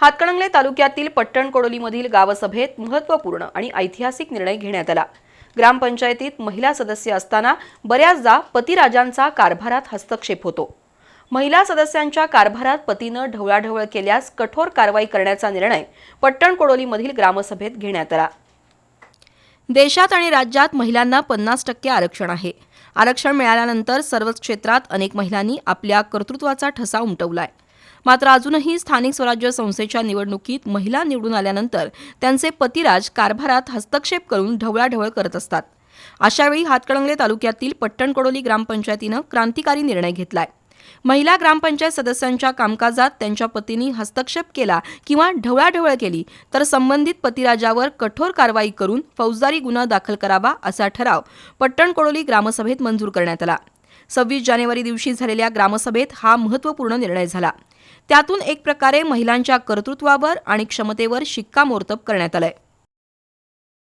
हातकणंगले तालुक्यातील पट्टणकोडोलीमधील गावसभेत महत्त्वपूर्ण आणि ऐतिहासिक निर्णय घेण्यात आला. ग्रामपंचायतीत महिला सदस्य असताना बऱ्याचदा पतिराजांचा कारभारात हस्तक्षेप होतो. महिला सदस्यांच्या कारभारात पतीनं ढवळाढवळ केल्यास कठोर कारवाई करण्याचा निर्णय पट्टणकोडोलीमधील ग्रामसभेत घेण्यात आला. देशात आणि राज्यात महिलांना पन्नास टक्के आरक्षण आहे. आरक्षण मिळाल्यानंतर सर्वच क्षेत्रात अनेक महिलांनी आपल्या कर्तृत्वाचा ठसा उमटवलाय. मात्र अजूनही स्थानिक स्वराज्य संस्थेच्या निवडणुकीत महिला निवडून आल्यानंतर त्यांचे पतिराज कारभारात हस्तक्षेप करून ढवळाढवळ करत असतात. अशावेळी हातकणंगले तालुक्यातील पट्टणकोडोली ग्रामपंचायतीनं क्रांतिकारी निर्णय घेतलाय. महिला ग्रामपंचायत सदस्यांच्या कामकाजात त्यांच्या पतींनी हस्तक्षेप केला किंवा ढवळाढवळ केली तर संबंधित पतिराजावर कठोर कारवाई करून फौजदारी गुन्हा दाखल करावा असा ठराव पट्टणकोडोली ग्रामसभेत मंजूर करण्यात आला. सव्वीस जानेवारी दिवशी झालेल्या ग्रामसभेत हा महत्त्वपूर्ण निर्णय झाला. त्यातून एक प्रकारे महिलांच्या कर्तृत्वावर आणि क्षमतेवर शिक्कामोर्तब करण्यात आलंय.